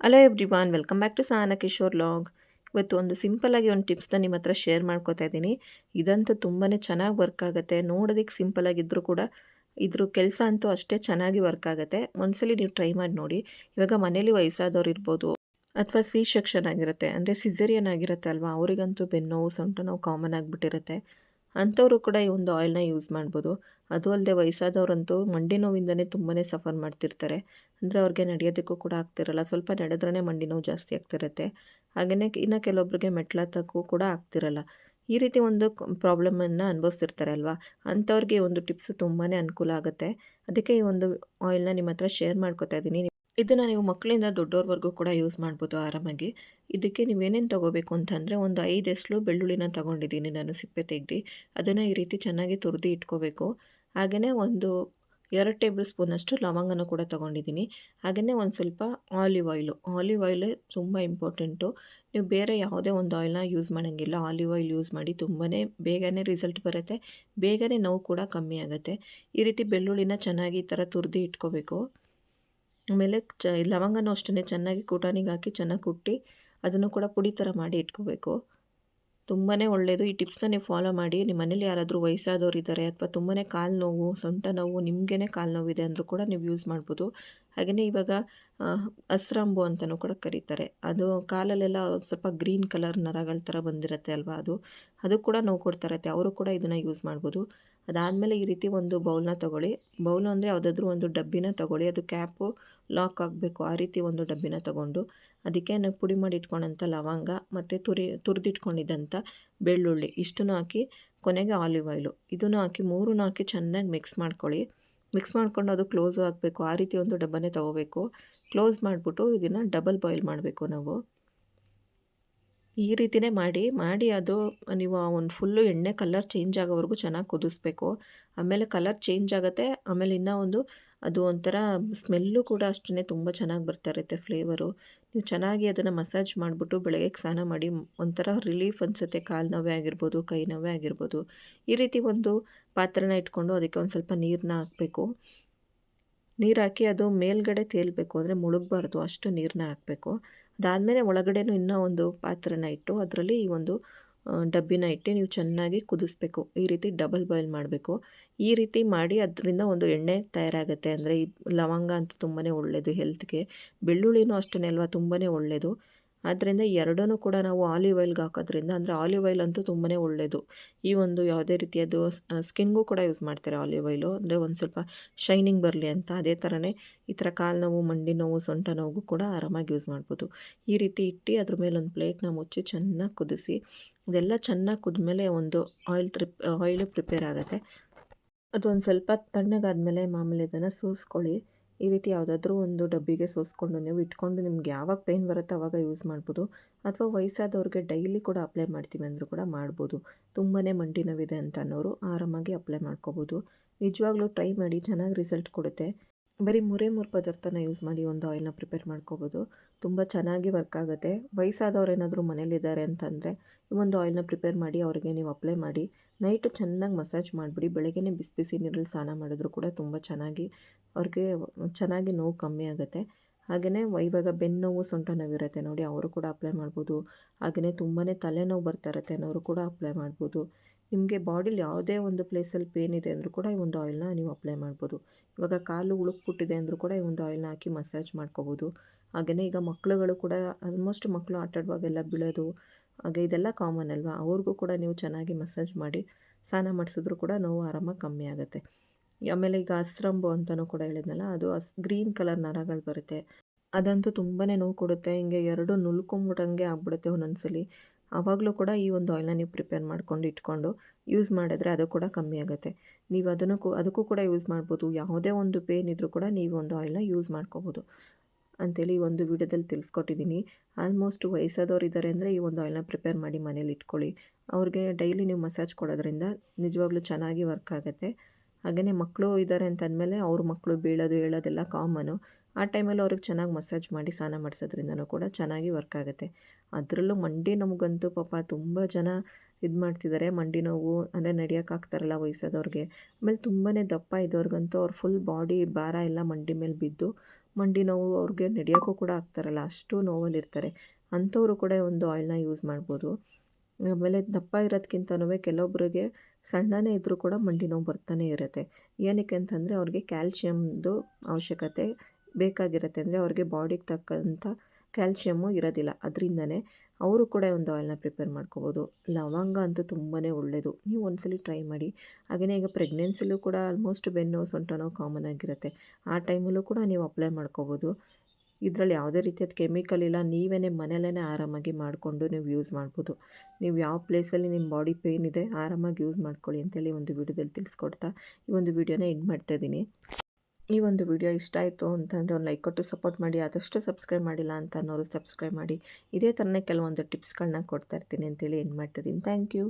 Hello everyone welcome back to Sana Kishore log ಇವತ್ತು ಒಂದು ಸಿಂಪಲ್ಲಾಗಿ ಒಂದು ಟಿಪ್ಸ್ನ ನಿಮ್ಮ ಹತ್ರ ಶೇರ್ ಮಾಡ್ಕೋತಾ ಇದ್ದೀನಿ. ಇದಂತೂ ತುಂಬಾ ಚೆನ್ನಾಗಿ ವರ್ಕ್ ಆಗುತ್ತೆ. ನೋಡೋದಕ್ಕೆ ಸಿಂಪಲ್ ಆಗಿದ್ದರೂ ಕೂಡ ಇದ್ರ ಕೆಲಸ ಅಂತೂ ಅಷ್ಟೇ ಚೆನ್ನಾಗಿ ವರ್ಕ್ ಆಗುತ್ತೆ. ಒಂದ್ಸಲಿ ನೀವು ಟ್ರೈ ಮಾಡಿ ನೋಡಿ. ಇವಾಗ ಮನೇಲಿ ವಯಸ್ಸಾದವ್ರು ಇರ್ಬೋದು ಅಥವಾ ಸಿ ಸೆಕ್ಷನ್ ಆಗಿರುತ್ತೆ. ಅಂದರೆ ಸಿಜರಿಯನ್ ಆಗಿರುತ್ತೆ ಅಲ್ವಾ? ಅವರಿಗಂತೂ ಬೆನ್ನೋವು ಸೊಂಟ ನೋವು ಕಾಮನ್ ಆಗಿಬಿಟ್ಟಿರುತ್ತೆ. ಅಂಥವರು ಕೂಡ ಈ ಒಂದು ಆಯಿಲ್ನ ಯೂಸ್ ಮಾಡ್ಬೋದು. ಅದು ಅಲ್ಲದೆ ವಯಸ್ಸಾದವರಂತೂ ಮಂಡಿ ನೋವಿಂದನೇ ತುಂಬಾ ಸಫರ್ ಮಾಡ್ತಿರ್ತಾರೆ. ಅಂದರೆ ಅವ್ರಿಗೆ ನಡೆಯೋದಕ್ಕೂ ಕೂಡ ಆಗ್ತಿರಲ್ಲ. ಸ್ವಲ್ಪ ನಡೆದ್ರೇ ಮಂಡಿ ನೋವು ಜಾಸ್ತಿ ಆಗ್ತಿರುತ್ತೆ. ಹಾಗೆಯೇ ಇನ್ನು ಕೆಲವೊಬ್ಬರಿಗೆ ಮೆಟ್ಲತ್ತಕ್ಕೂ ಕೂಡ ಆಗ್ತಿರಲ್ಲ. ಈ ರೀತಿ ಒಂದು ಪ್ರಾಬ್ಲಮನ್ನು ಅನುಭವಿಸ್ತಿರ್ತಾರೆ ಅಲ್ವಾ? ಅಂಥವ್ರಿಗೆ ಒಂದು ಟಿಪ್ಸ್ ತುಂಬಾ ಅನುಕೂಲ ಆಗುತ್ತೆ. ಅದಕ್ಕೆ ಈ ಒಂದು ಆಯಿಲ್ನ ನಿಮ್ಮ ಹತ್ರ ಶೇರ್ ಮಾಡ್ಕೋತಾ ಇದ್ದೀನಿ ಇದನ್ನು ನೀವು ಮಕ್ಕಳಿಂದ ದೊಡ್ಡವ್ರವರೆಗೂ ಕೂಡ ಯೂಸ್ ಮಾಡ್ಬೋದು ಆರಾಮಾಗಿ. ಇದಕ್ಕೆ ನೀವೇನೇನು ತೊಗೋಬೇಕು ಅಂತಂದರೆ ಒಂದು ಐದು ಎಸ್ಲು ಬೆಳ್ಳುಳ್ಳಿನ ತೊಗೊಂಡಿದ್ದೀನಿ ನಾನು ಸಿಪ್ಪೆ ತೆಗ್ದು. ಅದನ್ನು ಈ ರೀತಿ ಚೆನ್ನಾಗಿ ತುರಿದು ಇಟ್ಕೋಬೇಕು. ಹಾಗೆಯೇ ಒಂದು ಎರಡು ಟೇಬಲ್ ಸ್ಪೂನಷ್ಟು ಲವಂಗನ ಕೂಡ ತೊಗೊಂಡಿದ್ದೀನಿ. ಹಾಗೆಯೇ ಒಂದು ಸ್ವಲ್ಪ ಆಲಿವ್ ಆಯಿಲು. ಆಲಿವ್ ಆಯಿಲ್ ತುಂಬ ಇಂಪಾರ್ಟೆಂಟು. ನೀವು ಬೇರೆ ಯಾವುದೇ ಒಂದು ಆಯಿಲ್ನ ಯೂಸ್ ಮಾಡೋಂಗಿಲ್ಲ. ಆಲಿವ್ ಆಯಿಲ್ ಯೂಸ್ ಮಾಡಿ ತುಂಬಾ ಬೇಗನೆ ರಿಸಲ್ಟ್ ಬರುತ್ತೆ. ಬೇಗನೆ ನೋವು ಕೂಡ ಕಮ್ಮಿ ಆಗುತ್ತೆ. ಈ ರೀತಿ ಬೆಳ್ಳುಳ್ಳಿನ ಚೆನ್ನಾಗಿ ಈ ಥರ ತುರಿದು ಇಟ್ಕೋಬೇಕು. ಆಮೇಲೆ ಚ ಲವಂಗನೂ ಅಷ್ಟೇ ಚೆನ್ನಾಗಿ ಕೂಟಾನಿಗೆ ಹಾಕಿ ಚೆನ್ನಾಗಿ ಕುಟ್ಟಿ ಅದನ್ನು ಕೂಡ ಪುಡಿ ಥರ ಮಾಡಿ ಇಟ್ಕೋಬೇಕು. ತುಂಬಾ ಒಳ್ಳೆಯದು ಈ ಟಿಪ್ಸ್ನ ನೀವು ಫಾಲೋ ಮಾಡಿ. ನಿಮ್ಮ ಮನೇಲಿ ಯಾರಾದರೂ ವಯಸ್ಸಾದವ್ರು ಇದ್ದಾರೆ ಅಥವಾ ತುಂಬಾ ಕಾಲು ನೋವು, ಸೊಂಟ ನೋವು ನಿಮಗೇ ಕಾಲು ನೋವಿದೆ ಅಂದರೂ ಕೂಡ ನೀವು ಯೂಸ್ ಮಾಡ್ಬೋದು. ಹಾಗೆಯೇ ಇವಾಗ ಅಸ್ರಾಂಬು ಅಂತಲೂ ಕೂಡ ಕರೀತಾರೆ. ಅದು ಕಾಲಲ್ಲೆಲ್ಲ ಸ್ವಲ್ಪ ಗ್ರೀನ್ ಕಲರ್ ನರಗಳ ಥರ ಬಂದಿರುತ್ತೆ ಅಲ್ವಾ ಅದು? ಅದು ಕೂಡ ನೋವು ಕೊಡ್ತಾ ಇರುತ್ತೆ. ಅವರು ಕೂಡ ಇದನ್ನು ಯೂಸ್ ಮಾಡ್ಬೋದು. ಅದಾದಮೇಲೆ ಈ ರೀತಿ ಒಂದು ಬೌಲ್ನ ತೊಗೊಳ್ಳಿ. ಬೌಲ್ ಅಂದರೆ ಯಾವುದಾದ್ರೂ ಒಂದು ಡಬ್ಬಿನ ತೊಗೊಳ್ಳಿ. ಅದು ಕ್ಯಾಪು ಲಾಕ್ ಆಗಬೇಕು. ಆ ರೀತಿ ಒಂದು ಡಬ್ಬಿನ ತೊಗೊಂಡು ಅದಕ್ಕೆ ನಾವು ಪುಡಿ ಮಾಡಿ ಇಟ್ಕೊಂಡಂಥ ಲವಂಗ ಮತ್ತು ತುರಿ ತುರಿದಿಟ್ಕೊಂಡಿದ್ದಂಥ ಬೆಳ್ಳುಳ್ಳಿ ಇಷ್ಟನ್ನು ಹಾಕಿ ಕೊನೆಗೆ ಆಲಿವ್ ಆಯಿಲು. ಇದನ್ನು ಹಾಕಿ ಮೂರನ್ನು ಹಾಕಿ ಚೆನ್ನಾಗಿ ಮಿಕ್ಸ್ ಮಾಡ್ಕೊಳ್ಳಿ. ಮಿಕ್ಸ್ ಮಾಡಿಕೊಂಡು ಅದು ಕ್ಲೋಸು ಆಗಬೇಕು. ಆ ರೀತಿ ಒಂದು ಡಬ್ಬನೇ ತೊಗೋಬೇಕು. ಕ್ಲೋಸ್ ಮಾಡಿಬಿಟ್ಟು ಇದನ್ನು ಡಬಲ್ ಬಾಯ್ಲ್ ಮಾಡಬೇಕು ನಾವು. ಈ ರೀತಿಯೇ ಮಾಡಿ ಮಾಡಿ ಅದು ನೀವು ಒಂದು ಫುಲ್ಲು ಎಣ್ಣೆ ಕಲರ್ ಚೇಂಜ್ ಆಗೋವರೆಗೂ ಚೆನ್ನಾಗಿ ಕುದಿಸ್ಬೇಕು. ಆಮೇಲೆ ಕಲರ್ ಚೇಂಜ್ ಆಗುತ್ತೆ, ಆಮೇಲೆ ಇನ್ನೂ ಒಂದು ಅದು ಒಂಥರ ಸ್ಮೆಲ್ಲು ಕೂಡ ಅಷ್ಟೇ ತುಂಬ ಚೆನ್ನಾಗಿ ಬರ್ತಾ ಇರುತ್ತೆ ಫ್ಲೇವರು ನೀವು ಚೆನ್ನಾಗಿ ಅದನ್ನು ಮಸಾಜ್ ಮಾಡಿಬಿಟ್ಟು ಬೆಳಗ್ಗೆ ಸ್ನಾನ ಮಾಡಿ, ಒಂಥರ ರಿಲೀಫ್ ಅನಿಸುತ್ತೆ, ಕಾಲು ನೋವೇ ಆಗಿರ್ಬೋದು, ಕೈ ನೋವೇ ಆಗಿರ್ಬೋದು. ಈ ರೀತಿ ಒಂದು ಪಾತ್ರೆನ ಇಟ್ಕೊಂಡು ಅದಕ್ಕೆ ಒಂದು ಸ್ವಲ್ಪ ನೀರನ್ನ ಹಾಕಬೇಕು. ನೀರು ಹಾಕಿ ಅದು ಮೇಲ್ಗಡೆ ತೇಲ್ಬೇಕು, ಅಂದರೆ ಮುಳುಗಬಾರ್ದು, ಅಷ್ಟು ನೀರನ್ನ ಹಾಕಬೇಕು. ಅದಾದಮೇಲೆ ಒಳಗಡೆನೂ ಇನ್ನೂ ಒಂದು ಪಾತ್ರೆನ ಇಟ್ಟು ಅದರಲ್ಲಿ ಈ ಒಂದು ಡಬ್ಬಿನ ಇಟ್ಟು ನೀವು ಚೆನ್ನಾಗಿ ಕುದಿಸ್ಬೇಕು. ಈ ರೀತಿ ಡಬಲ್ ಬಾಯ್ಲ್ ಮಾಡಬೇಕು. ಈ ರೀತಿ ಮಾಡಿ ಅದರಿಂದ ಒಂದು ಎಣ್ಣೆ ತಯಾರಾಗುತ್ತೆ. ಅಂದರೆ ಈ ಲವಂಗ ಅಂತೂ ತುಂಬಾ ಒಳ್ಳೆಯದು ಹೆಲ್ತ್ಗೆ. ಬೆಳ್ಳುಳ್ಳಿನೂ ಅಷ್ಟೇ ಅಲ್ವಾ? ತುಂಬಾ ಒಳ್ಳೆಯದು ಆದ್ದರಿಂದ ಎರಡನ್ನೂ ಕೂಡ ನಾವು ಆಲಿವ್ ಆಯಿಲ್ಗೆ ಹಾಕೋದ್ರಿಂದ ಅಂದರೆ ಆಲಿವ್ ಆಯಿಲ್ ಅಂತೂ ತುಂಬಾ ಒಳ್ಳೆಯದು ಈ ಒಂದು ಯಾವುದೇ ರೀತಿಯದು ಸ್ಕಿನ್ಗೂ ಕೂಡ ಯೂಸ್ ಮಾಡ್ತಾರೆ ಆಲಿವ್ ಆಯಿಲು? ಅಂದರೆ ಒಂದು ಸ್ವಲ್ಪ ಶೈನಿಂಗ್ ಬರಲಿ ಅಂತ, ಅದೇ ಥರನೇ ಈ ಥರ ಕಾಲು ನೋವು, ಮಂಡಿ ನೋವು, ಸೊಂಟ ನೋವು ಕೂಡ ಆರಾಮಾಗಿ ಯೂಸ್ ಮಾಡ್ಬೋದು. ಈ ರೀತಿ ಇಟ್ಟು ಅದ್ರ ಮೇಲೆ ಒಂದು ಪ್ಲೇಟ್ನ ಮುಚ್ಚಿ ಚೆನ್ನಾಗಿ ಕುದಿಸಿ, ಇದೆಲ್ಲ ಚೆನ್ನಾಗಿ ಕುದ್ಮೇಲೆ ಒಂದು ಆಯಿಲ್ ತ್ರಿಪ್, ಆಯಿಲು ಪ್ರಿಪೇರ್ ಆಗುತ್ತೆ. ಅದೊಂದು ಸ್ವಲ್ಪ ತಣ್ಣಗಾದಮೇಲೆ ಮಾಮೂಲಿ ಅದನ್ನು ಸೋಸ್ಕೊಳ್ಳಿ. ಈ ರೀತಿ ಯಾವುದಾದ್ರೂ ಒಂದು ಡಬ್ಬಿಗೆ ಸೋಸ್ಕೊಂಡು ನೀವು ಇಟ್ಕೊಂಡು ನಿಮ್ಗೆ ಯಾವಾಗ ಪೇಯ್ನ್ ಬರುತ್ತೋ ಆವಾಗ ಯೂಸ್ ಮಾಡ್ಬೋದು. ಅಥವಾ ವಯಸ್ಸಾದವ್ರಿಗೆ ಡೈಲಿ ಕೂಡ ಅಪ್ಲೈ ಮಾಡ್ತೀವಿ ಅಂದರೂ ಕೂಡ ಮಾಡ್ಬೋದು. ತುಂಬಾ ಮಂಡಿ ನೋವಿದೆ ಅಂತ ಅನ್ನೋರು ಆರಾಮಾಗಿ ಅಪ್ಲೈ ಮಾಡ್ಕೋಬೋದು. ನಿಜವಾಗ್ಲೂ ಟ್ರೈ ಮಾಡಿ ಚೆನ್ನಾಗಿ ರಿಸಲ್ಟ್ ಕೊಡುತ್ತೆ. ಬರೀ ಮೂರೇ ಮೂರು ಪದಾರ್ಥನ ಯೂಸ್ ಮಾಡಿ ಒಂದು ಆಯಿಲ್ನ ಪ್ರಿಪೇರ್ ಮಾಡ್ಕೋಬೋದು. ತುಂಬ ಚೆನ್ನಾಗಿ ವರ್ಕ್ ಆಗುತ್ತೆ. ವಯಸ್ಸಾದವ್ರು ಏನಾದರೂ ಮನೇಲಿದ್ದಾರೆ ಅಂತಂದರೆ ಈ ಒಂದು ಆಯಿಲ್ನ ಪ್ರಿಪೇರ್ ಮಾಡಿ ಅವರಿಗೆ ನೀವು ಅಪ್ಲೈ ಮಾಡಿ. ನೈಟು ಚೆನ್ನಾಗಿ ಮಸಾಜ್ ಮಾಡಿಬಿಡಿ. ಬೆಳಗ್ಗೆ ಬಿಸಿ ಬಿಸಿ ನೀರಲ್ಲಿ ಸ್ನಾನ ಮಾಡಿದ್ರು ಕೂಡ ತುಂಬ ಚೆನ್ನಾಗಿ ಅವ್ರಿಗೆ ಚೆನ್ನಾಗಿ ನೋವು ಕಮ್ಮಿ ಆಗುತ್ತೆ. ಹಾಗೆಯೇ ಇವಾಗ ಬೆನ್ನೋವು ಸೊಂಟ ನೋವಿರುತ್ತೆ ನೋಡಿ, ಅವರು ಕೂಡ ಅಪ್ಲೈ ಮಾಡ್ಬೋದು. ಹಾಗೆಯೇ ತುಂಬಾ ತಲೆನೋವು ಬರ್ತಾ ಇರುತ್ತೆ ಅನ್ನೋರು ಕೂಡ ಅಪ್ಲೈ ಮಾಡ್ಬೋದು. ನಿಮಗೆ ಬಾಡಿಲಿ ಯಾವುದೇ ಒಂದು ಪ್ಲೇಸಲ್ಲಿ ಪೇನ್ ಇದೆ ಅಂದರೂ ಕೂಡ ಈ ಒಂದು ಆಯಿಲ್ನ ನೀವು ಅಪ್ಲೈ ಮಾಡ್ಬೋದು. ಇವಾಗ ಕಾಲು ಉಳುಕ್ಬಿಟ್ಟಿದೆ ಅಂದರೂ ಕೂಡ ಈ ಒಂದು ಆಯಿಲ್ನ ಹಾಕಿ ಮಸಾಜ್ ಮಾಡ್ಕೋಬೋದು. ಹಾಗೆಯೇ ಈಗ ಮಕ್ಕಳುಗಳು ಕೂಡ ಆಲ್ಮೋಸ್ಟ್ ಮಕ್ಕಳು ಆಟಾಡುವಾಗೆಲ್ಲ ಬೀಳೋದು, ಹಾಗೆ ಇದೆಲ್ಲ ಕಾಮನ್ ಅಲ್ವಾ? ಅವ್ರಿಗೂ ಕೂಡ ನೀವು ಚೆನ್ನಾಗಿ ಮಸಾಜ್ ಮಾಡಿ ಸ್ನಾನ ಮಾಡಿಸಿದ್ರು ಕೂಡ ನೋವು ಆರಾಮಾಗಿ ಕಮ್ಮಿ ಆಗುತ್ತೆ. ಆಮೇಲೆ ಈಗ ಅಸ್ರಂಬು ಅಂತಲೂ ಕೂಡ ಹೇಳಿದ್ನಲ್ಲ, ಅದು ಅಸ್ ಗ್ರೀನ್ ಕಲರ್ ನರಗಳು ಬರುತ್ತೆ. ಅದಂತೂ ತುಂಬಾ ನೋವು ಕೊಡುತ್ತೆ. ಹಿಂಗೆ ಎರಡು ನುಲ್ಕೊಂಬಿಟ್ಟಂಗೆ ಆಗ್ಬಿಡುತ್ತೆ ಒಂದೊಂದ್ಸಲಿ. ಆವಾಗಲೂ ಕೂಡ ಈ ಒಂದು ಆಯಿಲ್ನ ನೀವು ಪ್ರಿಪೇರ್ ಮಾಡ್ಕೊಂಡು ಇಟ್ಕೊಂಡು ಯೂಸ್ ಮಾಡಿದ್ರೆ ಅದು ಕೂಡ ಕಮ್ಮಿ ಆಗುತ್ತೆ. ನೀವು ಅದನ್ನು ಅದಕ್ಕೂ ಕೂಡ ಯೂಸ್ ಮಾಡ್ಬೋದು. ಯಾವುದೇ ಒಂದು ಪೇನ್ ಇದ್ದರೂ ಕೂಡ ನೀವು ಒಂದು ಆಯಿಲ್ನ ಯೂಸ್ ಮಾಡ್ಕೋಬೋದು. ಅಂತೇಳಿ ಒಂದು ವಿಡಿಯೋದಲ್ಲಿ ತಿಳಿಸ್ಕೊಟ್ಟಿದ್ದೀನಿ. ಆಲ್ಮೋಸ್ಟ್ ವಯಸ್ಸಾದವ್ರು ಇದ್ದಾರೆ ಅಂದರೆ ಈ ಒಂದು ಆಯಿಲ್ನ ಪ್ರಿಪೇರ್ ಮಾಡಿ ಮನೇಲಿ ಇಟ್ಕೊಳ್ಳಿ. ಅವ್ರಿಗೆ ಡೈಲಿ ನೀವು ಮಸಾಜ್ ಕೊಡೋದ್ರಿಂದ ನಿಜವಾಗ್ಲೂ ಚೆನ್ನಾಗಿ ವರ್ಕ್ ಆಗುತ್ತೆ. ಹಾಗೆಯೇ ಮಕ್ಕಳು ಇದ್ದಾರೆ ಅಂತಂದಮೇಲೆ ಅವ್ರ ಮಕ್ಕಳು ಬೀಳೋದು ಹೇಳೋದೆಲ್ಲ ಕಾಮನು ಆ ಟೈಮಲ್ಲಿ ಅವ್ರಿಗೆ ಚೆನ್ನಾಗಿ ಮಸಾಜ್ ಮಾಡಿ ಸ್ನಾನ ಮಾಡಿಸೋದ್ರಿಂದನೂ ಕೂಡ ಚೆನ್ನಾಗಿ ವರ್ಕ್ ಆಗುತ್ತೆ. ಅದರಲ್ಲೂ ಮಂಡಿ ನಮಗಂತೂ ಪಾಪ ತುಂಬ ಜನ ಇದು ಮಾಡ್ತಿದ್ದಾರೆ. ಮಂಡಿ ನೋವು ಅಂದರೆ ನಡೆಯೋಕ್ಕಾಗ್ತಾರಲ್ಲ ವಯಸ್ಸಾದವ್ರಿಗೆ. ಆಮೇಲೆ ತುಂಬಾ ದಪ್ಪ ಇದ್ದವ್ರಿಗಂತೂ ಅವ್ರ ಫುಲ್ ಬಾಡಿ ಭಾರ ಎಲ್ಲ ಮಂಡಿ ಮೇಲೆ ಬಿದ್ದು ಮಂಡಿ ನೋವು ಅವ್ರಿಗೆ ನಡೆಯೋಕ್ಕೂ ಕೂಡ ಆಗ್ತಾರಲ್ಲ, ಅಷ್ಟು ನೋವಲ್ಲಿರ್ತಾರೆ. ಅಂಥವರು ಕೂಡ ಒಂದು ಆಯಿಲ್ನ ಯೂಸ್ ಮಾಡ್ಬೋದು. ಆಮೇಲೆ ದಪ್ಪ ಇರೋದ್ಕಿಂತನೂ ಕೆಲವೊಬ್ಬರಿಗೆ ಸಣ್ಣನೇ ಇದ್ದರೂ ಕೂಡ ಮಂಡಿ ನೋವು ಬರ್ತಾನೆ ಇರುತ್ತೆ. ಏನಕ್ಕೆ ಅಂತಂದರೆ ಅವ್ರಿಗೆ ಕ್ಯಾಲ್ಶಿಯಮ್ದು ಅವಶ್ಯಕತೆ ಬೇಕಾಗಿರುತ್ತೆ ಅಂದರೆ ಅವ್ರಿಗೆ ಬಾಡಿಗೆ ತಕ್ಕಂಥ ಕ್ಯಾಲ್ಶಿಯಮ್ಮು ಇರೋದಿಲ್ಲ. ಅದರಿಂದನೇ ಅವರು ಕೂಡ ಒಂದು ಆಯಿಲ್ನ ಪ್ರಿಪೇರ್ ಮಾಡ್ಕೋಬೋದು. ಲವಂಗ ಅಂತೂ ತುಂಬಾ ಒಳ್ಳೆಯದು ನೀವು ಒಂದ್ಸಲಿ ಟ್ರೈ ಮಾಡಿ. ಹಾಗೆಯೇ ಈಗ ಪ್ರೆಗ್ನೆನ್ಸಿಲೂ ಕೂಡ ಆಲ್ಮೋಸ್ಟ್ ಬೆನ್ನು ಸೊಂಟ ನೋವು ಕಾಮನ್ ಆಗಿರುತ್ತೆ. ಆ ಟೈಮಲ್ಲೂ ಕೂಡ ನೀವು ಅಪ್ಲೈ ಮಾಡ್ಕೋಬೋದು. ಇದರಲ್ಲಿ ಯಾವುದೇ ರೀತಿಯಾದ ಕೆಮಿಕಲ್ ಇಲ್ಲ. ನೀವೇ ಮನೆಯಲ್ಲೇ ಆರಾಮಾಗಿ ಮಾಡಿಕೊಂಡು ನೀವು ಯೂಸ್ ಮಾಡ್ಬೋದು. ನೀವು ಯಾವ ಪ್ಲೇಸಲ್ಲಿ ನಿಮ್ಮ ಬಾಡಿ ಪೇಯ್ನ್ ಇದೆ, ಆರಾಮಾಗಿ ಯೂಸ್ ಮಾಡ್ಕೊಳ್ಳಿ ಅಂತೇಳಿ ಒಂದು ವಿಡಿಯೋದಲ್ಲಿ ತಿಳಿಸ್ಕೊಡ್ತಾ ಈ ಒಂದು ವಿಡಿಯೋನ ಎಂಡ್ ಮಾಡ್ತಾಯಿದ್ದೀನಿ ಈ ಒಂದು ವಿಡಿಯೋ ಇಷ್ಟ ಆಯಿತು ಅಂತಂದರೆ ಒಂದು ಲೈಕ್ ಕೊಟ್ಟು ಸಪೋರ್ಟ್ ಮಾಡಿ, ಆದಷ್ಟು ಸಬ್ಸ್ಕ್ರೈಬ್ ಮಾಡಿಲ್ಲ ಅಂತ ಅನ್ನೋರು ಸಬ್ಸ್ಕ್ರೈಬ್ ಮಾಡಿ. ಇದೇ ಥರನೇ ಕೆಲವೊಂದು ಟಿಪ್ಸ್ಗಳನ್ನ ಕೊಡ್ತಾ ಇರ್ತೀನಿ ಅಂತೇಳಿ ಏನು ಮಾಡ್ತಿದ್ದೀನಿ. Thank you